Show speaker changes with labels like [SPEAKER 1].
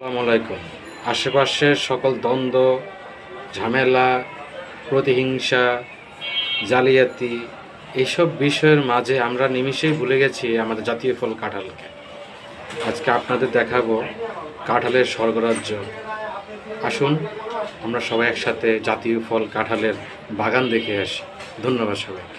[SPEAKER 1] আসসালামু আলাইকুম। আশেপাশের সকল দ্বন্দ্ব, ঝামেলা, প্রতিহিংসা, জালিয়াতি এইসব বিষয়ের মাঝে আমরা নিমিষেই ভুলে গেছি আমাদের জাতীয় ফল কাঁঠালকে। আজকে আপনাদের দেখাবো কাঁঠালের স্বর্গরাজ্য। আসুন, আমরা সবাই একসাথে জাতীয় ফল কাঁঠালের বাগান দেখে আসি। ধন্যবাদ সবাইকে।